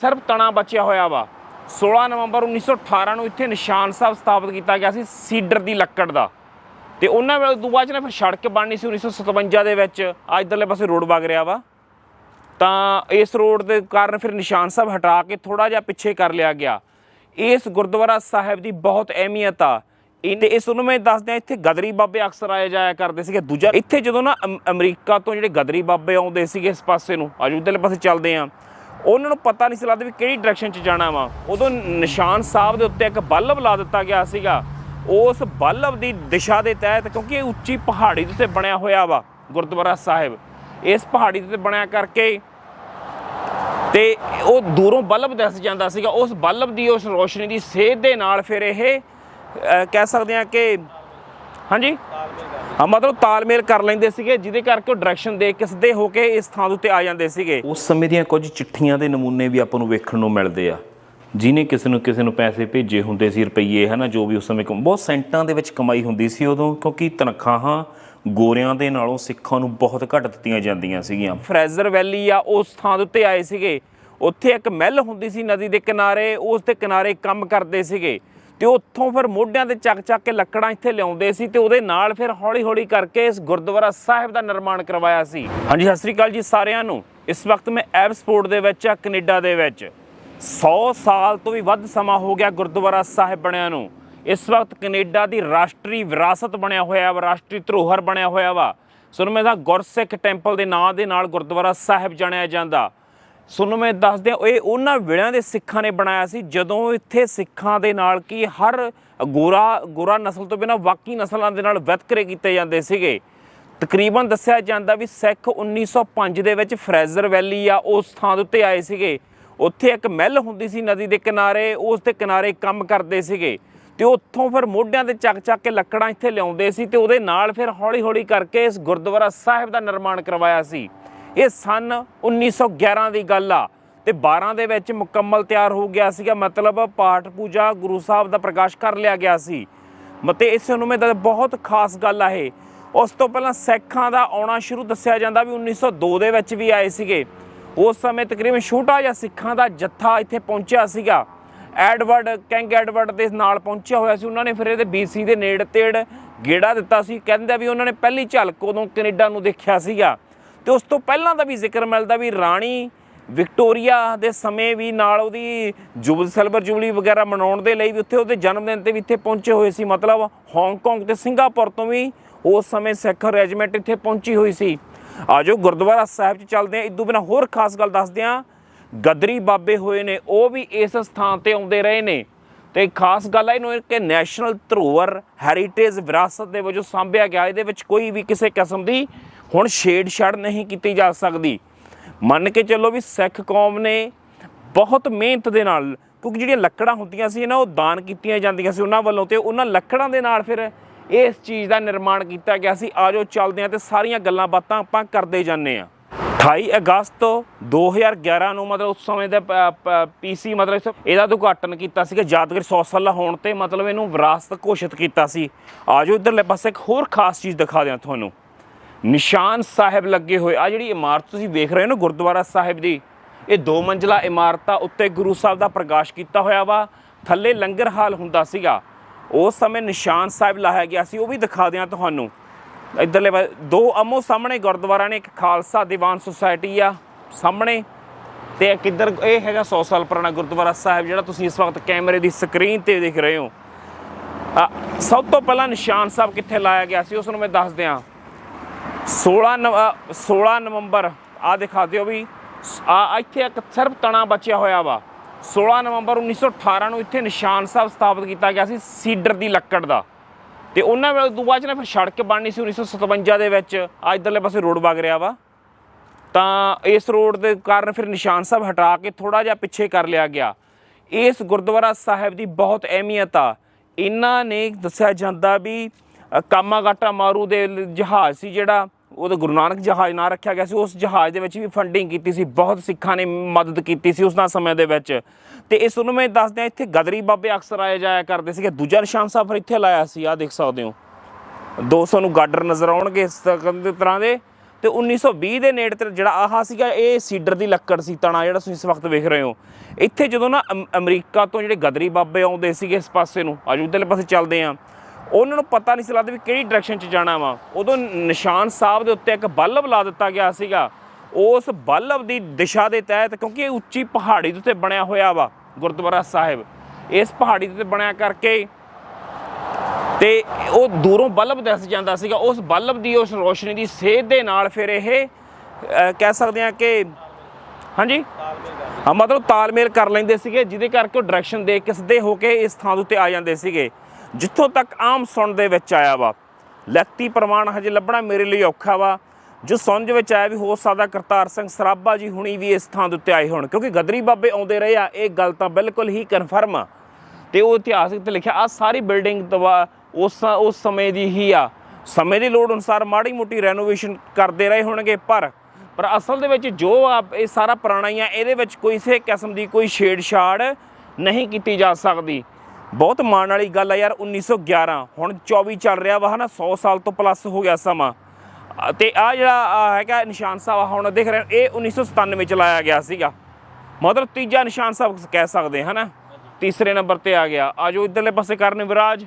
ਸਿਰਫ ਤਣਾ ਬਚਿਆ ਹੋਇਆ ਵਾ। 16 ਨਵੰਬਰ 1918 ਨੂੰ ਇੱਥੇ ਨਿਸ਼ਾਨ ਸਾਹਿਬ ਸਥਾਪਿਤ ਕੀਤਾ ਗਿਆ ਸੀ ਸੀਡਰ ਦੀ ਲੱਕੜ ਦਾ। ਤੇ ਉਹਨਾਂ ਵੇਲੇ ਤੋਂ ਬਾਅਦ ਨਾ ਫਿਰ ਸੜਕ ਬਣਨੀ ਸੀ 1957 ਦੇ ਵਿੱਚ। ਅੱਜ ਇਧਰਲੇ ਪਾਸੇ ਰੋਡ ਵਗ ਰਿਹਾ ਵਾ। ਤਾਂ ਇਸ ਰੋਡ ਦੇ ਕਾਰਨ ਫਿਰ ਨਿਸ਼ਾਨ ਸਾਹਿਬ ਹਟਾ ਕੇ ਥੋੜਾ ਜਿਹਾ ਪਿੱਛੇ ਕਰ ਲਿਆ ਗਿਆ। ਇਸ ਗੁਰਦੁਆਰਾ ਸਾਹਿਬ ਦੀ ਬਹੁਤ ਅਹਿਮੀਅਤ ਆ। ਇਹ- ਤੇ ਇਸ ਨੂੰ ਮੈਂ ਦੱਸਦਿਆਂ ਇੱਥੇ ਗਦਰੀ ਬਾਬੇ ਅਕਸਰ ਆਏ ਜਾਇਆ ਕਰਦੇ ਸੀਗੇ। ਦੂਜਾ ਇੱਥੇ ਜਦੋਂ ਨਾ ਅਮ- ਅਮਰੀਕਾ ਤੋਂ ਜਿਹੜੇ ਗਦਰੀ ਬਾਬੇ ਆਉਂਦੇ ਸੀਗੇ ਇਸ ਪਾਸੇ ਨੂੰ, ਅੱਜ ਇੱਧਰਲੇ ਪਾਸੇ ਚੱਲਦੇ ਆ। ਉਹਨਾਂ ਨੂੰ ਪਤਾ ਨਹੀਂ ਸੀ ਲੱਗਦਾ ਵੀ ਕਿਹੜੀ ਡਾਇਰੈਕਸ਼ਨ 'ਚ ਜਾਣਾ ਵਾ। ਉਦੋਂ ਨਿਸ਼ਾਨ ਸਾਹਿਬ ਦੇ ਉੱਤੇ ਇੱਕ ਬਲਬ ਲਾ ਦਿੱਤਾ ਗਿਆ ਸੀਗਾ। ਉਸ ਬਲਬ ਦੀ ਦਿਸ਼ਾ ਦੇ ਤਹਿਤ, ਕਿਉਂਕਿ ਇਹ ਉੱਚੀ ਪਹਾੜੀ ਦੇ ਉੱਤੇ ਬਣਿਆ ਹੋਇਆ ਵਾ, ਗੁਰਦੁਆਰਾ ਸਾਹਿਬ। ਇਸ ਪਹਾੜੀ ਦੇ ਉੱਤੇ ਬਣਿਆ ਕਰਕੇ ਤੇ ਉਹ ਦੂਰੋਂ ਬਲਬ ਦਿਸ ਜਾਂਦਾ ਸੀਗਾ। ਉਸ ਬਲਬ ਦੀ ਉਸ ਰੋਸ਼ਨੀ ਦੀ ਸੇਧ ਦੇ ਨਾਲ ਫਿਰ ਇਹ ਕਹਿ ਸਕਦੇ ਆ ਕਿ, ਹਾਂਜੀ? ਮਤਲਬ ਤਾਲਮੇਲ ਕਰ ਲੈਂਦੇ ਸੀਗੇ ਜਿਹਦੇ ਕਰਕੇ ਉਹ ਡਾਇਰੈਕਸ਼ਨ ਦੇਖ ਕੇ ਸਿੱਧੇ ਹੋ ਕੇ ਇਸ ਥਾਂ ਦੇ ਉੱਤੇ ਆ ਜਾਂਦੇ ਸੀਗੇ। ਉਸ ਸਮੇਂ ਦੀਆਂ ਕੁਝ ਚਿੱਠੀਆਂ ਦੇ ਨਮੂਨੇ ਵੀ ਆਪਾਂ ਨੂੰ ਵੇਖਣ ਨੂੰ ਮਿਲਦੇ ਆ। ਜਿਨੇ ਕਿਸੇ ਨੂੰ ਕਿਸੇ ਨੂੰ ਪੈਸੇ ਭੇਜੇ ਹੁੰਦੇ ਸੀ ਰੁਪਈਏ ਹਨਾ ਜੋ ਵੀ ਉਸ ਸਮੇਂ ਬਹੁਤ ਸੈਂਟਾਂ ਦੇ ਵਿੱਚ ਕਮਾਈ ਹੁੰਦੀ ਸੀ ਉਦੋਂ ਕਿਉਂਕਿ ਤਨਖਾਹਾਂ ਗੋਰਿਆਂ ਦੇ ਨਾਲੋਂ ਸਿੱਖਾਂ ਨੂੰ ਬਹੁਤ ਘੱਟ ਦਿੱਤੀਆਂ ਜਾਂਦੀਆਂ ਸੀਗੀਆਂ। ਫਰੈਜ਼ਰ ਵੈਲੀ ਆ ਉਸ ਥਾਂ ਦੇ ਉੱਤੇ ਆਏ ਸੀਗੇ। ਉੱਥੇ ਇੱਕ ਮਹਿਲ ਹੁੰਦੀ ਸੀ ਨਦੀ ਦੇ ਕਿਨਾਰੇ ਉਸ ਦੇ ਕਿਨਾਰੇ ਕੰਮ ਕਰਦੇ ਸੀਗੇ। ਤੇ ਉੱਥੋਂ ਫਿਰ ਮੋਢਿਆਂ ਤੇ ਚੱਕ ਚੱਕ ਕੇ ਲੱਕੜਾਂ ਇੱਥੇ ਲਿਆਉਂਦੇ ਸੀ ਤੇ ਉਹਦੇ ਨਾਲ ਫਿਰ ਹੌਲੀ ਹੌਲੀ ਕਰਕੇ ਇਸ ਗੁਰਦੁਆਰਾ ਸਾਹਿਬ ਦਾ ਨਿਰਮਾਣ ਕਰਵਾਇਆ ਸੀ। ਹਾਂਜੀ, ਸਤਿ ਸ੍ਰੀ ਅਕਾਲ ਜੀ ਸਾਰਿਆਂ ਨੂੰ। ਇਸ ਵਕਤ ਮੈਂ ਐਬਸਪੋਰਟ ਦੇ ਵਿੱਚ ਆ, ਕੈਨੇਡਾ ਦੇ ਵਿੱਚ। 100 ਸਾਲ ਤੋਂ ਵੀ ਵੱਧ ਸਮਾਂ ਹੋ ਗਿਆ ਗੁਰਦੁਆਰਾ ਸਾਹਿਬ ਬਣਿਆ ਨੂੰ। ਇਸ ਵਕਤ ਕੈਨੇਡਾ ਦੀ ਰਾਸ਼ਟਰੀ ਵਿਰਾਸਤ ਬਣਿਆ ਹੋਇਆ ਵਾ, ਰਾਸ਼ਟਰੀ ਧਰੋਹਰ ਬਣਿਆ ਹੋਇਆ ਵਾ। ਸੁਣਮੇ ਦਾ ਗੁਰਸਿੱਖ ਟੈਂਪਲ ਦੇ ਨਾਂ ਦੇ ਨਾਲ ਗੁਰਦੁਆਰਾ ਸਾਹਿਬ ਜਾਣਿਆ ਜਾਂਦਾ। ਸੁਣੋ, ਮੈਂ ਦੱਸਦਿਆਂ, ਇਹ ਉਹਨਾਂ ਵੇਲਿਆਂ ਦੇ ਸਿੱਖਾਂ ਨੇ ਬਣਾਇਆ ਸੀ, ਜਦੋਂ ਇੱਥੇ ਸਿੱਖਾਂ ਦੇ ਨਾਲ ਕੀ ਹਰ ਗੋਰਾ ਗੋਰਾ ਨਸਲ ਤੋਂ ਬਿਨਾਂ ਬਾਕੀ ਨਸਲਾਂ ਦੇ ਨਾਲ ਵਿਤਕਰੇ ਕੀਤੇ ਜਾਂਦੇ ਸੀਗੇ। ਤਕਰੀਬਨ ਦੱਸਿਆ ਜਾਂਦਾ ਵੀ ਸਿੱਖ 1905 ਦੇ ਵਿੱਚ ਫਰੈਜ਼ਰ ਵੈਲੀ ਆ, ਉਸ ਥਾਂ ਦੇ ਉੱਤੇ ਆਏ ਸੀਗੇ। ਉੱਥੇ ਇੱਕ ਮਹਿਲ ਹੁੰਦੀ ਸੀ ਨਦੀ ਦੇ ਕਿਨਾਰੇ, ਉਸ ਦੇ ਕਿਨਾਰੇ ਕੰਮ ਕਰਦੇ ਸੀਗੇ। ਤੇ ਉੱਥੋਂ ਫਿਰ ਮੋਢਿਆਂ ਤੇ ਚੱਕ ਚੱਕ ਕੇ ਲੱਕੜਾਂ ਇੱਥੇ ਲਿਆਉਂਦੇ ਸੀ ਤੇ ਉਹਦੇ ਨਾਲ ਫਿਰ ਹੌਲੀ ਹੌਲੀ ਕਰਕੇ ਇਸ ਗੁਰਦੁਆਰਾ ਸਾਹਿਬ ਦਾ ਨਿਰਮਾਣ ਕਰਵਾਇਆ ਸੀ। ਇਹ ਸਨ 1911 ਦੀ ਗੱਲ ਆ। ਤੇ 12 ਦੇ ਵਿੱਚ ਮੁਕੰਮਲ ਤਿਆਰ ਹੋ ਗਿਆ ਸੀਗਾ। ਮਤਲਬ ਪਾਠ ਪੂਜਾ ਗੁਰੂ ਸਾਹਿਬ ਦਾ ਪ੍ਰਕਾਸ਼ ਕਰ ਲਿਆ ਗਿਆ ਸੀ। ਮਤੇ ਇਸ ਨੂੰ ਮੈਂ ਬਹੁਤ ਖਾਸ ਗੱਲ ਆ ਇਹ। ਉਸ ਤੋਂ ਪਹਿਲਾਂ ਸਿੱਖਾਂ ਦਾ ਆਉਣਾ ਸ਼ੁਰੂ ਦੱਸਿਆ ਜਾਂਦਾ ਵੀ 1902 ਦੇ ਵਿੱਚ ਵੀ ਆਏ ਸੀਗੇ। ਉਸ ਸਮੇਂ ਤਕਰੀਬਨ ਛੋਟਾ ਜਿਹਾ ਸਿੱਖਾਂ ਦਾ ਜੱਥਾ ਇੱਥੇ ਪਹੁੰਚਿਆ ਸੀਗਾ। ਐਡਵਰਡ, ਕਿੰਗ ਐਡਵਰਡ ਦੇ ਨਾਲ ਪਹੁੰਚਿਆ ਹੋਇਆ ਸੀ। ਉਹਨਾਂ ਨੇ ਫਿਰ ਇਹਦੇ BC ਦੇ ਨੇੜੇ ਤੇੜ ਗੇੜਾ ਦਿੱਤਾ ਸੀ। ਕਹਿੰਦੇ ਵੀ ਉਹਨਾਂ ਨੇ ਪਹਿਲੀ ਝਲਕ ਉਦੋਂ ਕੈਨੇਡਾ ਨੂੰ ਦੇਖਿਆ ਸੀਗਾ। ਤੇ ਉਸ ਤੋਂ ਪਹਿਲਾਂ ਦਾ ਵੀ ਜ਼ਿਕਰ ਮਿਲਦਾ ਵੀ ਰਾਣੀ ਵਿਕਟੋਰੀਆ ਦੇ ਸਮੇਂ ਵੀ ਨਾਲ ਉਹਦੀ ਜੁਬਲ ਸਿਲਵਰ ਜੁਬਲੀ ਵਗੈਰਾ ਮਨਾਉਣ ਦੇ ਲਈ ਵੀ ਉੱਥੇ ਉਹਦੇ ਜਨਮ ਦਿਨ ਤੇ ਵੀ ਇੱਥੇ ਪਹੁੰਚੇ ਹੋਏ ਸੀ। ਮਤਲਬ ਹਾਂਗਕਾਂਗ ਤੇ ਸਿੰਗਾਪੁਰ ਤੋਂ ਵੀ ਉਸ ਸਮੇਂ ਸਿੱਖ ਰੈਜੀਮੈਂਟ ਇੱਥੇ ਪਹੁੰਚੀ ਹੋਈ ਸੀ। ਆਜੋ ਗੁਰਦੁਆਰਾ ਸਾਹਿਬ 'ਚ ਚੱਲਦੇ ਆਂ। ਇਦੋਂ ਬਿਨਾ ਹੋਰ ਖਾਸ ਗੱਲ ਦੱਸਦੇ ਆਂ, ਗਦਰੀ ਬਾਬੇ ਹੋਏ ਨੇ, ਉਹ ਵੀ ਇਸ ਸਥਾਨ ਤੇ ਆਉਂਦੇ ਰਹੇ ਨੇ। ਤੇ ਖਾਸ ਗੱਲ ਹੈ ਇਹਨੂੰ ਕਿ ਨੈਸ਼ਨਲ ਧਰੋਹਰ ਹੈਰੀਟੇਜ ਵਿਰਾਸਤ ਦੇ ਵਜੋਂ ਸਾਂਭਿਆ ਗਿਆ। ਇਹਦੇ ਵਿੱਚ ਕੋਈ ਵੀ ਕਿਸੇ ਕਿਸਮ ਦੀ ਹੁਣ ਛੇੜਛਾੜ ਨਹੀਂ ਕੀਤੀ ਜਾ ਸਕਦੀ। ਮੰਨ ਕੇ ਚੱਲੋ ਵੀ ਸਿੱਖ ਕੌਮ ਨੇ ਬਹੁਤ ਮਿਹਨਤ ਦੇ ਨਾਲ, ਕਿਉਂਕਿ ਜਿਹੜੀਆਂ ਲੱਕੜਾਂ ਹੁੰਦੀਆਂ ਸੀ ਨਾ, ਉਹ ਦਾਨ ਕੀਤੀਆਂ ਜਾਂਦੀਆਂ ਸੀ ਉਹਨਾਂ ਵੱਲੋਂ ਤੇ ਉਹਨਾਂ ਲੱਕੜਾਂ ਦੇ ਨਾਲ ਫਿਰ ਇਸ ਚੀਜ਼ ਦਾ ਨਿਰਮਾਣ ਕੀਤਾ ਗਿਆ ਸੀ। ਆਜੋ ਚੱਲਦੇ ਹਾਂ ਤੇ ਸਾਰੀਆਂ ਗੱਲਾਂ ਬਾਤਾਂ ਆਪਾਂ ਕਰਦੇ ਜਾਂਦੇ ਹਾਂ। 28 ਅਗਸਤ 2011 ਨੂੰ ਮਤਲਬ ਉਸ ਸਮੇਂ ਦਾ ਪੀਸੀ ਮਤਲਬ ਇਹਦਾ ਉਦਘਾਟਨ ਕੀਤਾ ਸੀਗਾ, ਯਾਦਗਾਰ 100 ਸਾਲਾ ਹੋਣ ਤੇ ਮਤਲਬ ਇਹਨੂੰ ਵਿਰਾਸਤ ਘੋਸ਼ਿਤ ਕੀਤਾ ਸੀ। ਆਜੋ ਇਧਰਲੇ ਪਾਸੇ ਇੱਕ ਹੋਰ ਖਾਸ ਚੀਜ਼ ਦਿਖਾ ਦਿਆਂ ਤੁਹਾਨੂੰ। ਨਿਸ਼ਾਨ ਸਾਹਿਬ ਲੱਗੇ ਹੋਏ। ਆ ਜਿਹੜੀ ਇਮਾਰਤ ਤੁਸੀਂ ਵੇਖ ਰਹੇ ਹੋ ਨਾ, ਗੁਰਦੁਆਰਾ ਸਾਹਿਬ ਦੀ, ਇਹ ਦੋ ਮੰਜ਼ਲਾ ਇਮਾਰਤ ਆ ਉੱਤੇ ਗੁਰੂ ਸਾਹਿਬ ਦਾ ਪ੍ਰਕਾਸ਼ ਕੀਤਾ ਹੋਇਆ ਵਾ। ਥੱਲੇ ਲੰਗਰ ਹਾਲ ਹੁੰਦਾ ਸੀਗਾ। ਉਸ ਸਮੇਂ ਨਿਸ਼ਾਨ ਸਾਹਿਬ ਲਾਇਆ ਗਿਆ ਸੀ, ਉਹ ਵੀ ਦਿਖਾ ਦਿਆਂ ਤੁਹਾਨੂੰ। ਇਧਰਲੇ ਦੋ ਅਮੋ ਸਾਹਮਣੇ, ਗੁਰਦੁਆਰਾ ਨੇ ਇੱਕ ਖਾਲਸਾ ਦੀਵਾਨ ਸੁਸਾਇਟੀ ਆ ਸਾਹਮਣੇ। ਤੇ ਇੱਕ ਇੱਧਰ ਇਹ ਹੈਗਾ 100 ਸਾਲ ਪੁਰਾਣਾ ਗੁਰਦੁਆਰਾ ਸਾਹਿਬ, ਜਿਹੜਾ ਤੁਸੀਂ ਇਸ ਵਕਤ ਕੈਮਰੇ ਦੀ ਸਕਰੀਨ ਤੇ ਦੇਖ ਰਹੇ ਹੋ। ਸਭ ਤੋਂ ਪਹਿਲਾਂ ਨਿਸ਼ਾਨ ਸਾਹਿਬ ਕਿੱਥੇ ਲਾਇਆ ਗਿਆ ਸੀ, ਉਸ ਨੂੰ ਮੈਂ ਦੱਸ ਦਿਆਂ। 16 ਨਵ- ਅ, 16 ਨਵੰਬਰ ਆ ਦਿਖਾ ਦਿਓ ਵੀ ਆ ਇੱਥੇ ਇੱਕ ਸਿਰਫ ਤਣਾ ਬਚਿਆ ਹੋਇਆ ਵਾ। 16 ਨਵੰਬਰ 1918 ਨੂੰ ਇੱਥੇ ਨਿਸ਼ਾਨ ਸਾਹਿਬ ਸਥਾਪਿਤ ਕੀਤਾ ਗਿਆ ਸੀ ਸੀਡਰ ਦੀ ਲੱਕੜ ਦਾ। ਤੇ ਉਹਨਾਂ ਵੇਲੇ ਤੋਂ ਬਾਅਦ 'ਚ ਨਾ ਫਿਰ ਸੜਕ ਬਣਨੀ ਸੀ 1957 ਦੇ ਵਿੱਚ ਅੱਜ ਇਧਰਲੇ ਪਾਸੇ ਰੋਡ ਵਗ ਰਿਹਾ ਵਾ। ਤਾਂ ਇਸ ਰੋਡ ਦੇ ਕਾਰਨ ਫਿਰ ਨਿਸ਼ਾਨ ਸਾਹਿਬ ਹਟਾ ਕੇ ਥੋੜਾ ਜਿਹਾ ਪਿੱਛੇ ਕਰ ਲਿਆ ਗਿਆ। ਇਸ ਗੁਰਦੁਆਰਾ ਸਾਹਿਬ ਦੀ ਬਹੁਤ ਅਹਿਮੀਅਤ ਆ। ਇਹਨਾਂ ਨੇ ਦੱਸਿਆ ਜਾਂਦਾ ਵੀ ਅ, ਕਾਮਾਗਾਟਾ ਮਾਰੂ ਦੇ ਜਹਾਜ਼ ਸੀ ਜਿਹੜਾ ਉਹਦਾ ਗੁਰੂ ਨਾਨਕ ਜਹਾਜ਼ ਨਾਂ ਰੱਖਿਆ ਗਿਆ ਸੀ, ਉਸ ਜਹਾਜ਼ ਦੇ ਵਿੱਚ ਵੀ ਫੰਡਿੰਗ ਕੀਤੀ ਸੀ, ਬਹੁਤ ਸਿੱਖਾਂ ਨੇ ਮਦਦ ਕੀਤੀ ਸੀ ਉਸ ਨਾਲ ਸਮੇਂ ਦੇ ਵਿੱਚ। ਤੇ ਇਸ ਨੂੰ ਮੈਂ ਦੱਸਦਿਆਂ ਇੱਥੇ ਗਦਰੀ ਬਾਬੇ ਅਕਸਰ ਆਏ ਜਾਇਆ ਕਰਦੇ ਸੀਗੇ, ਦੂਜਾ ਨਿਸ਼ਾਨ ਸਾਹਿਬ ਫਿਰ ਇੱਥੇ ਲਾਇਆ ਸੀ ਆ ਦੇਖ ਸਕਦੇ ਹੋ। 200 ਨੂੰ ਗਾਡਰ ਨਜ਼ਰ ਆਉਣਗੇ ਇਸ ਤਰ੍ਹਾਂ ਦੇ ਤਰ੍ਹਾਂ ਦੇ। ਤੇ 1920 ਦੇ ਨੇੜੇ ਤੇ ਜਿਹੜਾ ਆਹਾ ਸੀਗਾ, ਇਹ ਸੀਡਰ ਦੀ ਲੱਕੜ ਸੀ, ਤਣਾ ਜਿਹੜਾ ਤੁਸੀਂ ਇਸ ਵਕਤ ਵੇਖ ਰਹੇ ਹੋ। ਇੱਥੇ ਜਦੋਂ ਨਾ ਅਮਰੀਕਾ ਤੋਂ ਜਿਹੜੇ ਗਦਰੀ ਬਾਬੇ ਆਉਂਦੇ ਸੀਗੇ ਇਸ ਪਾਸੇ ਨੂੰ ਅੱਜ ਇਧਰਲੇ ਪਾਸੇ ਚੱਲਦੇ ਆ ਉਹਨਾਂ ਨੂੰ ਪਤਾ ਨਹੀਂ ਸੀ ਲੱਗਦਾ ਵੀ ਕਿਹੜੀ ਡਾਇਰੈਕਸ਼ਨ 'ਚ ਜਾਣਾ ਵਾ। ਉਦੋਂ ਨਿਸ਼ਾਨ ਸਾਹਿਬ ਦੇ ਉੱਤੇ ਇੱਕ ਬਲਬ ਲਾ ਦਿੱਤਾ ਗਿਆ ਸੀਗਾ। ਉਸ ਬਲਬ ਦੀ ਦਿਸ਼ਾ ਦੇ ਤਹਿਤ, ਕਿਉਂਕਿ ਇਹ ਉੱਚੀ ਪਹਾੜੀ ਦੇ ਉੱਤੇ ਬਣਿਆ ਹੋਇਆ ਵਾ, ਗੁਰਦੁਆਰਾ ਸਾਹਿਬ। ਇਸ ਪਹਾੜੀ ਦੇ ਉੱਤੇ ਬਣਿਆ ਕਰਕੇ ਤੇ ਉਹ ਦੂਰੋਂ ਬਲਬ ਦਿਸ ਜਾਂਦਾ ਸੀਗਾ। ਉਸ ਬਲਬ ਦੀ ਉਸ ਰੋਸ਼ਨੀ ਦੀ ਸੇਧ ਦੇ ਨਾਲ ਫਿਰ ਇਹ ਕਹਿ ਸਕਦੇ ਆ ਕਿ ਹਾਂਜੀ? ਹਾਂ, ਮਤਲਬ ਤਾਲਮੇਲ ਕਰ ਲੈਂਦੇ ਸੀਗੇ, ਜਿਹਦੇ ਕਰਕੇ ਉਹ ਡਾਇਰੈਕਸ਼ਨ ਦੇ ਕੇ ਸਿੱਧੇ ਹੋ ਕੇ ਇਸ ਥਾਂ ਦੇ ਉੱਤੇ ਆ ਜਾਂਦੇ ਸੀਗੇ। ਜਿੱਥੋਂ ਤੱਕ ਆਮ ਸੁਣ ਦੇ ਵਿੱਚ ਆਇਆ ਵਾ। ਲੈਤੀ ਪ੍ਰਮਾਣ ਹਜੇ ਲੱਭਣਾ ਮੇਰੇ ਲਈ ਔਖਾ ਵਾ। ਜੋ ਸੁਣ ਵਿੱਚ ਆਇਆ ਵੀ ਹੋ ਸਕਦਾ ਕਰਤਾਰ ਸਿੰਘ ਸਰਾਭਾ ਜੀ ਹੁਣੀ ਵੀ ਇਸ ਥਾਂ ਦੇ ਉੱਤੇ ਆਏ ਹੋਣ। ਕਿਉਂਕਿ ਗਦਰੀ ਬਾਬੇ ਆਉਂਦੇ ਰਹੇ ਆ, ਇਹ ਗੱਲ ਤਾਂ ਬਿਲਕੁਲ ਹੀ ਕਨਫਰਮ ਆ। ਤੇ ਉਹ ਇਤਿਹਾਸਿਕ ਤੇ ਲਿਖਿਆ ਆ ਸਾਰੀ ਬਿਲਡਿੰਗ ਦਵਾ ਉਸ ਉਸ ਸਮੇਂ ਦੀ ਹੀ ਆ। ਸਮੇਂ ਦੀ ਲੋੜ ਅਨੁਸਾਰ ਮਾੜੀ ਮੋਟੀ ਰੈਨੋਵੇਸ਼ਨ ਕਰਦੇ ਰਹੇ ਹੋਣਗੇ, ਪਰ ਪਰ ਅਸਲ ਦੇ ਵਿੱਚ ਜੋ ਆ ਇਹ ਸਾਰਾ ਪੁਰਾਣਾ ਹੀ ਆ, ਇਹਦੇ ਵਿੱਚ ਕੋਈ ਕਿਸੇ ਕਿਸਮ ਦੀ ਕੋਈ ਛੇੜਛਾੜ ਨਹੀਂ ਕੀਤੀ ਜਾ ਸਕਦੀ। ਬਹੁਤ ਮਾਣ ਵਾਲੀ ਗੱਲ ਆ ਯਾਰ 1911 ਹੁਣ 24 ਚੱਲ ਰਿਹਾ ਵਾ ਹਨਾ 100 ਸਾਲ ਤੋਂ ਪਲੱਸ ਹੋ ਗਿਆ ਸਮਾਂ। ਅ, ਤੇ ਆ ਜਿਹੜਾ ਆਹ ਹੈਗਾ ਨਿਸ਼ਾਨ ਸਾਹਿਬ ਆ ਹੁਣ ਦੇਖ ਰਹੇ ਹੋ, ਇਹ 1997 ਚ ਲਾਇਆ ਗਿਆ ਸੀਗਾ। ਮਤਲਬ ਤੀਜਾ ਨਿਸ਼ਾਨ ਸਾਹਿਬ ਕਹਿ ਸਕਦੇ ਹਾਂ ਹਨਾ? ਤੀਸਰੇ ਨੰਬਰ ਤੇ ਆ ਗਿਆ। ਆਜੋ ਇਧਰਲੇ ਪਾਸੇ ਕਰਨ ਵਿਰਾਜ।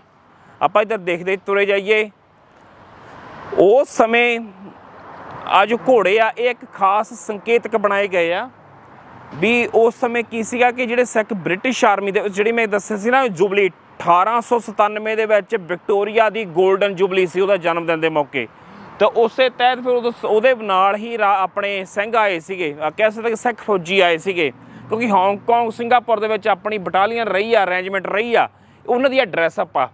ਆਪਾਂ ਇਧਰ ਦੇਖਦੇ ਤੁਰੇ ਜਾਈਏ। ਉਸ ਸਮੇਂ ਆ ਜੋ ਘੋੜੇ ਆ ਇਹ ਇੱਕ ਖਾਸ ਸੰਕੇਤਕ ਬਣਾਏ ਗਏ ਆ। ਵੀ ਉਸ ਸਮੇਂ ਕੀ ਸੀਗਾ ਕਿ ਜਿਹੜੇ ਸਿੱਖ ਬ੍ਰਿਟਿਸ਼ ਆਰਮੀ ਦੇ ਜਿਹੜੀ ਮੈਂ ਦੱਸਿਆ ਸੀ ਨਾ, ਜੁਬਲੀ 1897 ਦੇ ਵਿੱਚ ਵਿਕਟੋਰੀਆ ਦੀ 골ਡਨ ਜੁਬਲੀ ਸੀ, ਉਹਦਾ ਜਨਮ ਦਿਨ ਦੇ ਮੌਕੇ। ਤਾਂ ਉਸੇ ਤਹਿਤ ਫਿਰ ਉਦੋਂ ਸ- ਉਹਦੇ ਨਾਲ ਹੀ ਰਾ- ਆਪਣੇ ਸਿੰਘ ਆਏ ਸੀਗੇ ਕਹਿ ਸਕਦੇ ਕਿ ਸਿੱਖ ਫੌਜੀ ਆਏ ਸੀਗੇ, ਕਿਉਂਕਿ ਹਾਂਗਕਾਂਗ, ਸਿੰਗਾਪੁਰ ਦੇ ਵਿੱਚ ਆਪਣੀ ਬਟਾਲੀਅਨ ਰਹੀ ਆ, ਅਰੇਂਜਮੈਂਟ ਰਹੀ ਆ, ਉਹਨਾਂ ਦੀ ਡਰੈਸ ਅਪ ਆ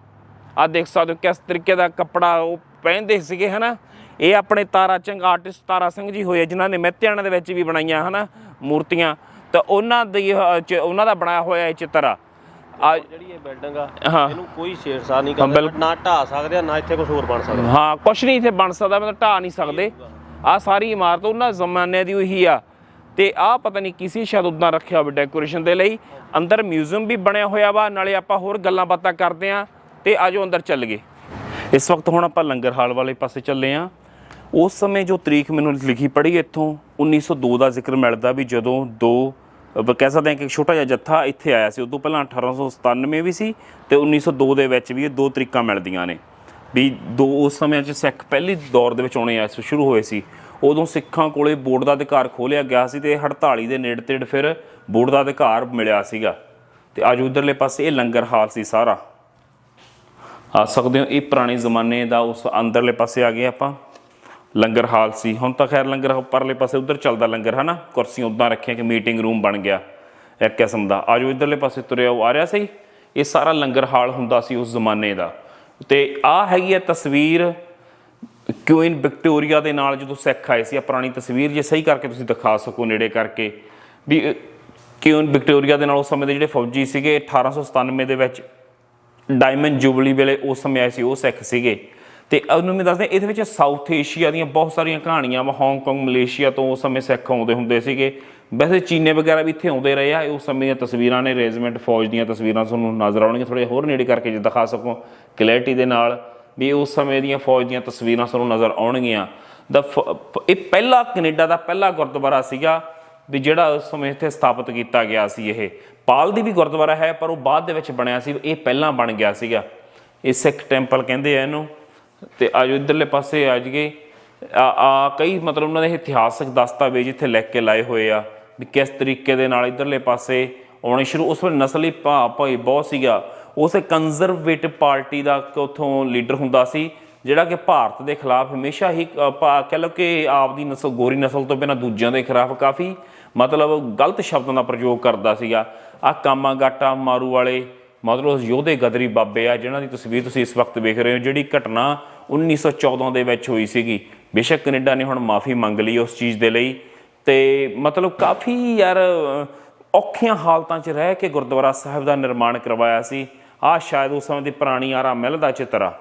ਆ ਦੇਖ ਸਕਦੇ ਹੋ ਕਿਸ ਤਰੀਕੇ ਦਾ ਕੱਪੜਾ ਉਹ ਪਹਿਨਦੇ ਸੀਗੇ, ਹਨਾ? ਇਹ ਆਪਣੇ ਤਾਰਾ ਚੰਗ, ਆਰਟਿਸਟ ਤਾਰਾ ਸਿੰਘ ਜੀ ਹੋਏ ਜਿਨ੍ਹਾਂ ਨੇ ਮਹਿਤਿਆਣਾ ਦੇ ਵਿੱਚ ਵੀ ਬਣਾਈਆਂ, ਹਨਾ? ਮੂਰਤੀਆਂ ਤਾਂ ਉਹਨਾਂ ਦੀ ਉਹਨਾਂ ਦਾ ਬਣਾਇਆ ਹੋਇਆ ਇਹ ਚਿੱਤਰ ਆ। ਆ ਜਿਹੜੀ ਇਹ ਬਿਲਡਿੰਗ ਆ। ਇਹਨੂੰ ਕੋਈ ਛੇੜਛਾੜ ਨਹੀਂ ਕਰਦੇ। ਨਾ ਢਾ ਸਕਦੇ ਆ ਨਾ ਇੱਥੇ ਕੁਝ ਹੋਰ ਬਣ ਸਕਦਾ। ਹਾਂ ਕੁਛ ਨਹੀਂ ਇੱਥੇ ਬਣ ਸਕਦਾ ਮਤਲਬ ਢਾ ਨਹੀਂ ਸਕਦੇ। ਆ। ਸਾਰੀ ਇਮਾਰਤ ਉਹਨਾਂ ਜ਼ਮਾਨੇ ਦੀ ਉਹੀ ਆ। ਤੇ ਆ ਪਤਾ ਨਹੀਂ ਕਿਸੇ ਸ਼ਾਇਦ ਉਦਾਂ ਰੱਖਿਆ ਹੋਵੇ ਡੈਕੋਰੇਸ਼ਨ ਦੇ ਲਈ। ਅੰਦਰ ਮਿਊਜ਼ੀਅਮ ਵੀ ਬਣਿਆ ਹੋਇਆ ਵਾ ਨਾਲੇ ਆਪਾਂ ਹੋਰ ਗੱਲਾਂ ਬਾਤਾਂ ਕਰਦੇ ਆ ਤੇ ਆਜੋ ਅੰਦਰ ਚੱਲ ਗਏ ਇਸ ਵਕਤ ਹੁਣ ਆਪਾਂ ਲੰਗਰ ਹਾਲ ਵਾਲੇ ਪਾਸੇ ਚੱਲੇ ਆ। ਉਸ ਸਮੇਂ ਜੋ ਤਰੀਕ ਮੈਨੂੰ ਲਿਖੀ ਪੜੀ ਇੱਥੋਂ 1902 ਦਾ ਜ਼ਿਕਰ ਮਿਲਦਾ ਵੀ ਜਦੋਂ ਦੋ ਕਹਿ ਸਕਦੇ ਹਾਂ ਕਿ ਛੋਟਾ ਜਿਹਾ ਜੱਥਾ ਇੱਥੇ ਆਇਆ ਸੀ, ਉਦੋਂ ਪਹਿਲਾਂ 1897 ਵੀ ਸੀ ਤੇ 1902 ਦੇ ਵਿੱਚ ਵੀ ਇਹ ਦੋ ਤਰੀਕਾਂ ਮਿਲਦੀਆਂ ਨੇ। ਵੀ ਦੋ ਉਸ ਸਮੇਂ 'ਚ ਸਿੱਖ ਪਹਿਲੀ ਦੌਰ ਦੇ ਵਿੱਚ ਆਉਣੇ ਆ ਸ਼ੁਰੂ ਹੋਏ ਸੀ। ਉਦੋਂ ਸਿੱਖਾਂ ਕੋਲੇ ਵੋਟ ਦਾ ਅਧਿਕਾਰ ਖੋਲਿਆ ਗਿਆ ਸੀ ਤੇ 48 ਦੇ ਨੇੜੇ ਤੇੜ ਫਿਰ ਵੋਟ ਦਾ ਅਧਿਕਾਰ ਮਿਲਿਆ ਸੀਗਾ। ਤੇ ਅੱਜ ਉਧਰਲੇ ਪਾਸੇ ਇਹ ਲੰਗਰ ਹਾਲ ਸੀ ਸਾਰਾ। ਆ ਸਕਦੇ ਹੋ, ਇਹ ਪੁਰਾਣੇ ਜ਼ਮਾਨੇ ਦਾ ਉਸ ਅੰਦਰਲੇ ਪਾਸੇ ਆ ਗਏ ਆਪਾਂ। ਲੰਗਰ ਹਾਲ ਸੀ। ਹੁਣ ਤਾਂ ਖੈਰ ਲੰਗਰ ਪਰਲੇ ਪਾਸੇ ਉਧਰ ਚੱਲਦਾ ਲੰਗਰ, ਹਨਾ? ਕੁਰਸੀਆਂ ਉਦਾਂ ਰੱਖੀਆਂ ਕਿ ਮੀਟਿੰਗ ਰੂਮ ਬਣ ਗਿਆ ਇੱਕ ਕਿਸਮ ਦਾ। ਆਜੋ ਇਧਰਲੇ ਪਾਸੇ ਤੁਰਿਆ, ਉਹ ਆ ਰਿਹਾ ਸੀ? ਇਹ ਸਾਰਾ ਲੰਗਰ ਹਾਲ ਹੁੰਦਾ ਸੀ ਉਸ ਜ਼ਮਾਨੇ ਦਾ। ਤੇ ਆ ਹੈਗੀ ਹੈ ਤਸਵੀਰ ਕਿਊਨ ਵਿਕਟੋਰੀਆ ਦੇ ਨਾਲ ਜਦੋਂ ਸਿੱਖ ਆਏ ਸੀ। ਆ ਪੁਰਾਣੀ ਤਸਵੀਰ ਜੇ ਸਹੀ ਕਰਕੇ ਤੁਸੀਂ ਦਿਖਾ ਸਕੋ ਨੇੜੇ ਕਰਕੇ। ਵੀ ਕਿਊਨ ਵਿਕਟੋਰੀਆ ਦੇ ਨਾਲ ਉਸ ਸਮੇਂ ਦੇ ਜਿਹੜੇ ਫੌਜੀ ਸੀਗੇ 1897 ਦੇ ਵਿੱਚ ਡਾਇਮੰਡ ਜੁਬਲੀ ਵੇਲੇ ਉਸ ਸਮੇਂ ਆਏ ਸੀ, ਉਹ ਸਿੱਖ ਸੀਗੇ। ਤੇ ਉਹਨੂੰ ਮੈਂ ਦੱਸਦੇ, ਇਹਦੇ ਵਿੱਚ ਸਾਊਥ ਏਸ਼ੀਆ ਦੀਆਂ ਬਹੁਤ ਸਾਰੀਆਂ ਕਹਾਣੀਆਂ ਵਾ ਹਾਂਗਕਾਂਗ ਮਲੇਸ਼ੀਆ ਤੋਂ ਉਸ ਸਮੇਂ ਸਿੱਖ ਆਉਂਦੇ ਹੁੰਦੇ ਸੀਗੇ। ਵੈਸੇ ਚੀਨੇ ਵਗੈਰਾ ਵੀ ਇੱਥੇ ਆਉਂਦੇ ਰਹੇ ਆ, ਇਹ ਉਸ ਸਮੇਂ ਦੀਆਂ ਤਸਵੀਰਾਂ ਨੇ, ਰੈਜੀਮੈਂਟ ਫੌਜ ਦੀਆਂ ਤਸਵੀਰਾਂ ਤੁਹਾਨੂੰ ਨਜ਼ਰ ਆਉਣਗੀਆਂ ਥੋੜੇ ਹੋਰ ਨੇੜੇ ਕਰਕੇ ਜੇ ਦਿਖਾ ਸਕੋ ਕਲੈਰਿਟੀ ਦੇ ਨਾਲ ਵੀ ਉਸ ਸਮੇਂ ਦੀਆਂ ਫੌਜ ਦੀਆਂ ਤਸਵੀਰਾਂ ਤੁਹਾਨੂੰ ਨਜ਼ਰ ਆਉਣਗੀਆਂ। ਦਾ ਇਹ ਪਹਿਲਾ ਕੈਨੇਡਾ ਦਾ ਪਹਿਲਾ ਗੁਰਦੁਆਰਾ ਸੀਗਾ ਵੀ ਜਿਹੜਾ ਉਸ ਸਮੇਂ ਇੱਥੇ ਸਥਾਪਿਤ ਕੀਤਾ ਗਿਆ ਸੀ ਇਹ। ਪਾਲ ਦੀ ਵੀ ਗੁਰਦੁਆਰਾ ਹੈ, ਪਰ ਉਹ ਬਾਅਦ ਦੇ ਵਿੱਚ ਬਣਿਆ ਸੀ, ਇਹ ਪਹਿਲਾਂ ਬਣ ਗਿਆ ਸੀਗਾ। ਇਹ ਸਿੱਖ ਟੈਂਪਲ ਕਹਿੰਦੇ ਆ ਇਹਨੂੰ। ਤੇ ਆਜੋ ਇਧਰਲੇ ਪਾਸੇ ਆ ਜਗੇ ਆ ਕਈ ਮਤਲਬ ਉਹਨਾਂ ਦੇ ਇਤਿਹਾਸਕ ਦਸਤਾਵੇਜ਼ ਇੱਥੇ ਲਿਖ ਕੇ ਲਾਏ ਹੋਏ ਆ ਵੀ ਕਿਸ ਤਰੀਕੇ ਦੇ ਨਾਲ ਇਧਰਲੇ ਪਾਸੇ ਆਉਣੇ ਸ਼ੁਰੂ। ਉਸ ਵੇਲੇ ਨਸਲੀ ਭਾ ਭਾਈ ਬਹੁਤ ਸੀਗਾ। ਉਸੇ ਕੰਜ਼ਰਵੇਟਿਵ ਪਾਰਟੀ ਦਾ ਉਥੋਂ ਲੀਡਰ ਹੁੰਦਾ ਸੀ ਜਿਹੜਾ ਕਿ ਭਾਰਤ ਦੇ ਖਿਲਾਫ ਹਮੇਸ਼ਾ ਹੀ ਅ, ਭਾ- ਕਹਿ ਲਓ ਕਿ ਆਪਦੀ ਨਸਲ ਗੋਰੀ ਨਸਲ ਤੋਂ ਬਿਨਾਂ ਦੂਜਿਆਂ ਦੇ ਖਿਲਾਫ ਕਾਫੀ ਮਤਲਬ ਗਲਤ ਸ਼ਬਦਾਂ ਦਾ ਪ੍ਰਯੋਗ ਕਰਦਾ ਸੀਗਾ। ਆ ਕਾਮਾਗਾਟਾ ਮਾਰੂ ਵਾਲੇ ਮਤਲਬ ਯੋਧੇ ਗਦਰੀ ਬਾਬੇ ਆ, ਜਿਨ੍ਹਾਂ ਦੀ ਤਸਵੀਰ ਤੁਸੀਂ ਇਸ ਵਕਤ ਵੇਖ ਰਹੇ ਹੋ, ਜਿਹੜੀ ਘਟਨਾ 1914 ਦੇ ਵਿੱਚ ਹੋਈ ਸੀਗੀ। ਬੇਸ਼ੱਕ ਕੈਨੇਡਾ ਨੇ ਹੁਣ ਮਾਫੀ ਮੰਗ ਲਈ ਉਸ ਚੀਜ਼ ਦੇ ਲਈ। ਤੇ ਮਤਲਬ ਕਾਫੀ ਯਾਰ ਔਖੀਆਂ ਹਾਲਤਾਂ 'ਚ ਰਹਿ ਕੇ ਗੁਰਦੁਆਰਾ ਸਾਹਿਬ ਦਾ ਨਿਰਮਾਣ ਕਰਵਾਇਆ ਸੀ। ਆ ਸ਼ਾਇਦ ਉਸ ਸਮੇਂ ਦੀ ਪੁਰਾਣੀ ਆਰਾ ਮਹਿਲ ਦਾ ਚਿੱਤਰ ਆ।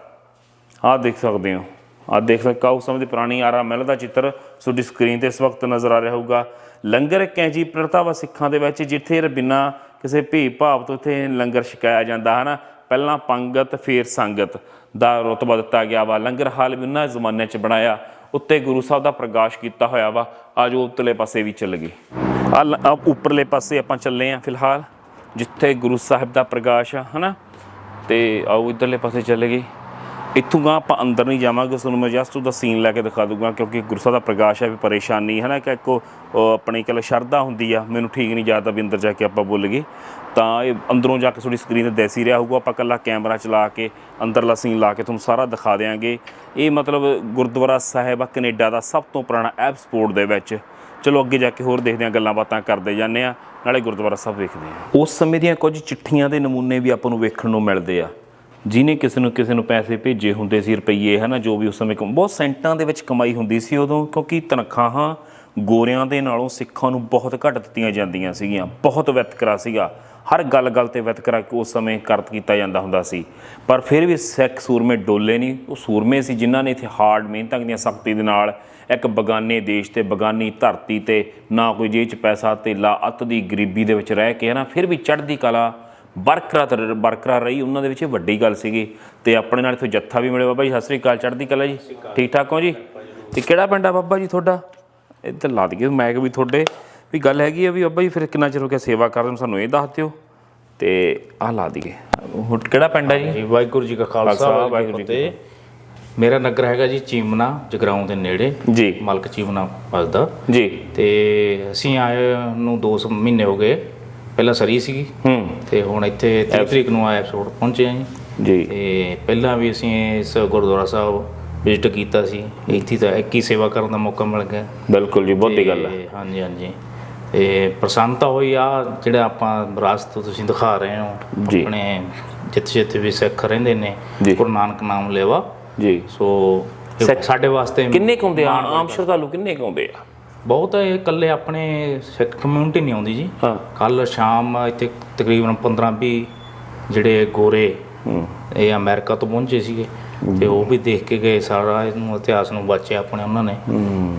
ਆਹ ਦੇਖ ਸਕਦੇ ਹੋ। ਆਹ ਦੇਖ ਸਕਦੇ ਹੋ ਉਸ ਸਮੇਂ ਦੀ ਪੁਰਾਣੀ ਆਰਾ ਮਹਿਲ ਦਾ ਚਿੱਤਰ ਤੁਹਾਡੀ ਸਕਰੀਨ ਤੇ ਇਸ ਵਕਤ ਨਜ਼ਰ ਆ ਰਿਹਾ ਹੋਊਗਾ। ਲੰਗਰ ਕੈਂਜੀ ਪ੍ਰਥਾ ਵਾ ਸਿੱਖਾਂ ਦੇ ਵਿੱਚ, ਜਿੱਥੇ ਬਿਨਾਂ ਕਿਸੇ ਭੀ ਭਾਵ ਤੋਂ ਇੱਥੇ ਲੰਗਰ ਛਕਾਇਆ ਜਾਂਦਾ ਹਨਾ ਪਹਿਲਾਂ ਪੰਗਤ, ਫੇਰ ਸੰਗਤ ਦਾ ਰਤਬਾ ਦਿੱਤਾ ਗਿਆ ਵਾ। ਲੰਗਰ ਹਾਲ ਵੀ ਉਹਨਾਂ ਜ਼ਮਾਨੇ 'ਚ ਬਣਾਇਆ, ਉੱਤੇ ਗੁਰੂ ਸਾਹਿਬ ਦਾ ਪ੍ਰਕਾਸ਼ ਕੀਤਾ ਹੋਇਆ ਵਾ। ਆਜੋ ਉਤਲੇ ਪਾਸੇ ਵੀ ਚੱਲ ਗਏ। ਆ ਲ- ਉੱਪਰਲੇ ਪਾਸੇ ਆਪਾਂ ਚੱਲੇ ਆ ਫਿਲਹਾਲ, ਜਿੱਥੇ ਗੁਰੂ ਸਾਹਿਬ ਦਾ ਪ੍ਰਕਾਸ਼ ਆ, ਹਨਾ? ਤੇ ਆਓ ਇਧਰਲੇ ਪਾਸੇ ਚੱਲ ਗਏ। ਇੱਥੋਂ ਗਾ ਆਪਾਂ ਅੰਦਰ ਨਹੀਂ ਜਾਵਾਂਗੇ ਤੁਹਾਨੂੰ ਮੈਂ ਜਸਟ ਉਹਦਾ ਸੀਨ ਲੈ ਕੇ ਦਿਖਾ ਦੂੰਗਾ ਕਿਉਂਕਿ ਗੁਰੂ ਸਾਹਿਬ ਦਾ ਪ੍ਰਕਾਸ਼ ਹੈ, ਵੀ ਪਰੇਸ਼ਾਨੀ ਹੈ ਨਾ, ਕਿ ਇੱਕੋ ਉਹ ਆਪਣੀ ਕੱਲ ਸ਼ਰਧਾ ਹੁੰਦੀ ਆ, ਮੈਨੂੰ ਠੀਕ ਨਹੀਂ ਯਾਦ ਆ ਵੀ ਅੰਦਰ ਜਾ ਕੇ ਆਪਾਂ ਬੋਲ ਗਏ। ਤਾਂ ਇਹ ਅੰਦਰੋਂ ਜਾ ਕੇ ਤੁਹਾਡੀ ਸਕਰੀਨ ਤੇ ਦੇਸੀ ਰਿਹਾ ਹੋਊਗਾ, ਆਪਾਂ ਕੱਲਾ ਕੈਮਰਾ ਚਲਾ ਕੇ ਅੰਦਰਲਾ ਸੀਨ ਲਾ ਕੇ ਤੁਹਾਨੂੰ ਸਾਰਾ ਦਿਖਾ ਦੇਵਾਂਗੇ ਇਹ ਮਤਲਬ ਗੁਰਦੁਆਰਾ ਸਾਹਿਬ ਆ, ਕੈਨੇਡਾ ਦਾ ਸਭ ਤੋਂ ਪੁਰਾਣਾ ਐਪਸਪੋਰਟ ਦੇ ਵਿੱਚ। ਚਲੋ ਅੱਗੇ ਜਾ ਕੇ ਹੋਰ ਦੇਖਦੇ ਹਾਂ, ਗੱਲਾਂ ਬਾਤਾਂ ਕਰਦੇ ਜਾਂਦੇ ਆ ਨਾਲੇ ਗੁਰਦੁਆਰਾ ਸਾਹਿਬ ਵੇਖਦੇ ਆ ਉਸ ਸਮੇਂ ਦੀਆਂ ਕੁਝ ਚਿੱਠੀਆਂ ਦੇ ਨਮੂਨੇ ਵੀ ਆਪਾਂ ਨੂੰ ਵੇਖਣ ਨੂੰ ਮਿਲਦੇ ਆ। ਜਿਹਨੇ ਕਿਸੇ ਨੂੰ ਕਿਸੇ ਨੂੰ ਪੈਸੇ ਭੇਜੇ ਹੁੰਦੇ ਸੀ ਰੁਪਈਏ, ਹਨਾ, ਜੋ ਵੀ ਉਸ ਸਮੇਂ ਕਮ- ਬਹੁਤ ਸੈਂਟਾਂ ਦੇ ਵਿੱਚ ਕਮਾਈ ਹੁੰਦੀ ਸੀ ਉਦੋਂ, ਕਿਉਂਕਿ ਤਨਖਾਹਾਂ ਗੋਰਿਆਂ ਦੇ ਨਾਲੋਂ ਸਿੱਖਾਂ ਨੂੰ ਬਹੁਤ ਘੱਟ ਦਿੱਤੀਆਂ ਜਾਂਦੀਆਂ ਸੀਗੀਆਂ, ਬਹੁਤ ਵਿਤਕਰਾ ਸੀਗਾ। ਹਰ ਗੱਲ ਗੱਲ ਤੇ ਵਿਤਕਰਾ ਉਸ ਸਮੇਂ ਕਰਤ ਕੀਤਾ ਜਾਂਦਾ ਹੁੰਦਾ ਸੀ। ਪਰ ਫਿਰ ਵੀ ਸਿੱਖ ਸੂਰਮੇ ਡੋਲੇ ਨਹੀਂ ਉਹ ਸੂਰਮੇ ਸੀ ਜਿਨ੍ਹਾਂ ਨੇ ਇੱਥੇ ਹਾਰਡ ਮਿਹਨਤਾਂ ਦੀਆਂ ਸਖਤੀ ਦੇ ਨਾਲ ਇੱਕ ਬਗਾਨੇ ਦੇਸ਼ ਤੇ, ਬਗਾਨੀ ਧਰਤੀ ਤੇ ਨਾ ਕੋਈ ਜੇਬ 'ਚ ਪੈਸਾ ਤੇ ਲਾ ਅੱਤ ਦੀ ਗਰੀਬੀ ਦੇ ਵਿੱਚ ਰਹਿ ਕੇ, ਹਨਾ, ਫਿਰ ਵੀ ਚੜ੍ਹਦੀ ਕਲਾ ਬਰਕਰਾਰ ਬਰਕਰਾਰ ਰਹੀ। ਉਹਨਾਂ ਦੇ ਵਿੱਚ ਇਹ ਵੱਡੀ ਗੱਲ ਸੀਗੀ ਤੇ ਆਪਣੇ ਨਾਲ ਇੱਥੋਂ ਜੱਥਾ ਵੀ ਮਿਲਿਆ। ਬਾਬਾ ਜੀ ਸਤਿ ਸ੍ਰੀ ਅਕਾਲ। ਚੜ੍ਹਦੀ ਕਲਾ ਜੀ। ਠੀਕ ਠਾਕ ਹੋ ਜੀ? ਤੇ ਕਿਹੜਾ ਪਿੰਡ ਆ ਬਾਬਾ ਜੀ ਤੁਹਾਡਾ? ਇੱਧਰ ਲਾ ਦਈਏ ਮੈਗ ਵੀ ਤੁਹਾਡੇ। ਵੀ ਗੱਲ ਹੈਗੀ ਆ ਵੀ ਬਾਬਾ ਜੀ ਫਿਰ ਕਿੰਨਾ ਚਿਰ ਹੋ ਗਿਆ ਸੇਵਾ ਕਰਦੇ ਨੂੰ ਸਾਨੂੰ ਇਹ ਦੱਸ ਦਿਓ। ਤੇ ਆਹ ਲਾ ਦਈਏ। ਹੁਣ ਕਿਹੜਾ ਪਿੰਡ ਹੈ ਜੀ? ਵਾਹਿਗੁਰੂ ਜੀ ਕਾ ਖਾਲਸਾ ਵਾਹਿਗੁਰੂ ਜੀ ਕੀ ਮੇਰਾ ਨਗਰ ਹੈਗਾ ਜੀ ਚੀਮਨਾ ਜਗਰਾਉਂ ਦੇ ਨੇੜੇ। ਜੀ। ਮਲਕ ਚੀਮਨਾ ਵੱਜਦਾ ਜੀ। ਤੇ ਅਸੀਂ ਆਏ ਨੂੰ 2 ਮਹੀਨੇ ਹੋ ਗਏ। ਪਹਿਲਾਂ ਸਰੀ ਸੀਗੀ। ਹੂੰ। ਤੇ ਹੁਣ ਇੱਥੇ 30 ਤਰੀਕ ਨੂੰ ਆਇਆ ਐਪੀਸੋਡ ਪਹੁੰਚੇ ਆ ਜੀ। ਜੀ। ਤੇ ਪਹਿਲਾਂ ਵੀ ਅਸੀਂ ਇਸ ਗੁਰਦੁਆਰਾ ਸਾਹਿਬ ਵਿਜ਼ਿਟ ਕੀਤਾ ਸੀ। ਇੱਥੇ ਤਾਂ ਇੱਕ ਹੀ ਸੇਵਾ ਕਰਨ ਦਾ ਮੌਕਾ ਮਿਲ ਗਿਆ। ਬਿਲਕੁਲ ਜੀ ਬਹੁਤੀ ਗੱਲ ਹੈ ਹਾਂਜੀ ਹਾਂਜੀ। ਤੇ ਪ੍ਰਸੰਨਤਾ ਹੋਈ ਆ ਜਿਹੜਾ ਆਪਾਂ ਵਿਰਾਸਤ ਤੁਸੀਂ ਦਿਖਾ ਰਹੇ ਹੋ। ਆਪਣੇ ਜਿੱਥੇ ਜਿੱਥੇ ਵੀ ਸਿੱਖ ਰਹਿੰਦੇ ਨੇ। ਗੁਰੂ ਨਾਨਕ ਨਾਮ ਲੈਵਾ। ਜੀ। ਸੋ ਸਾਡੇ ਵਾਸਤੇ ਕਿੰਨੇ ਕੁ ਹੁੰਦੇ ਆ? ਆਮ ਸ਼ਰਧਾਲੂ ਕਿੰਨੇ ਕੁ ਆ? ਬਹੁਤ ਹੈ, ਇਹ ਇਕੱਲੇ ਆਪਣੇ ਸਿੱਖ ਕਮਿਊਨਿਟੀ ਨਹੀਂ ਆਉਂਦੀ ਜੀ। ਹਾਂ। ਕੱਲ ਸ਼ਾਮ ਇੱਥੇ ਤਕਰੀਬਨ 15 20 ਜਿਹੜੇ ਗੋਰੇ ਇਹ ਅਮਰੀਕਾ ਤੋਂ ਪਹੁੰਚੇ ਸੀਗੇ ਤੇ ਉਹ ਵੀ ਦੇਖ ਕੇ ਗਏ ਸਾਰਾ ਇਹਨੂੰ ਇਤਿਹਾਸ ਨੂੰ ਬਾਚਿਆ ਆਪਣੇ ਉਹਨਾਂ ਨੇ।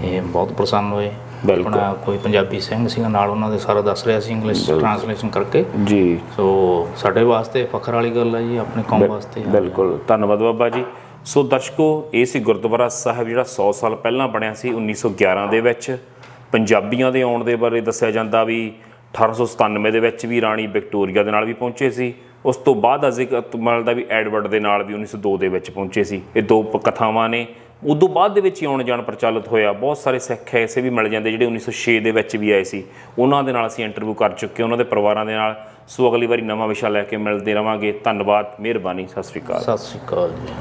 ਇਹ ਬਹੁਤ ਪ੍ਰਸੰਨ ਹੋਏ। ਆਪਣਾ ਕੋਈ ਪੰਜਾਬੀ ਸਿੰਘ ਸੀਗਾ ਨਾਲ ਉਹਨਾਂ ਦੇ ਸਾਰਾ ਦੱਸ ਰਿਹਾ ਸੀ ਇੰਗਲਿਸ਼ ਟ੍ਰਾਂਸਲੇਸ਼ਨ ਕਰਕੇ। ਜੀ। ਸੋ ਸਾਡੇ ਵਾਸਤੇ ਫਖਰ ਵਾਲੀ ਗੱਲ ਹੈ ਜੀ ਆਪਣੀ ਕੌਮ ਵਾਸਤੇ। ਬਿਲਕੁਲ। ਧੰਨਵਾਦ ਬਾਬਾ ਜੀ। ਸੋ ਦਰਸ਼ਕੋ ਇਹ ਸੀ ਗੁਰਦੁਆਰਾ ਸਾਹਿਬ ਜਿਹੜਾ 100 ਸਾਲ ਪਹਿਲਾਂ ਬਣਿਆ ਸੀ 1911 ਦੇ ਵਿੱਚ। ਪੰਜਾਬੀਆਂ ਦੇ ਆਉਣ ਦੇ ਬਾਰੇ ਦੱਸਿਆ ਜਾਂਦਾ ਵੀ 1897 ਦੇ ਵਿੱਚ ਵੀ ਰਾਣੀ ਵਿਕਟੋਰੀਆ ਦੇ ਨਾਲ ਵੀ ਪਹੁੰਚੇ ਸੀ। ਉਸ ਤੋਂ ਬਾਅਦ ਅਜ਼ਿਕ ਅਤਮਲ ਦਾ ਵੀ ਐਡਵਰਡ ਦੇ ਨਾਲ ਵੀ 1902 ਦੇ ਵਿੱਚ ਪਹੁੰਚੇ ਸੀ। ਇਹ ਦੋ ਪ- ਕਥਾਵਾਂ ਨੇ। ਉਦੋਂ ਬਾਅਦ ਦੇ ਵਿੱਚ ਹੀ ਆਉਣ ਜਾਣ ਪ੍ਰਚਲਿਤ ਹੋਇਆ। ਬਹੁਤ ਸਾਰੇ ਸਿੱਖ ਐਸੇ ਵੀ ਮਿਲ ਜਾਂਦੇ ਜਿਹੜੇ 1906 ਦੇ ਵਿੱਚ ਵੀ ਆਏ ਸੀ। ਉਹਨਾਂ ਦੇ ਨਾਲ ਅਸੀਂ ਇੰਟਰਵਿਊ ਕਰ ਚੁੱਕੇ ਉਹਨਾਂ ਦੇ ਪਰਿਵਾਰਾਂ ਦੇ ਨਾਲ। ਸੋ ਅਗਲੀ ਵਾਰੀ ਨਵਾਂ ਵਿਸ਼ਾ ਲੈ ਕੇ ਮਿਲਦੇ ਰਵਾਂਗੇ। ਧੰਨਵਾਦ, ਮਿਹਰਬਾਨੀ। ਸਤਿ ਸ਼੍ਰੀ ਅਕਾਲ। ਸਤਿ ਸ਼੍ਰੀ ਅਕਾਲ ਜੀ।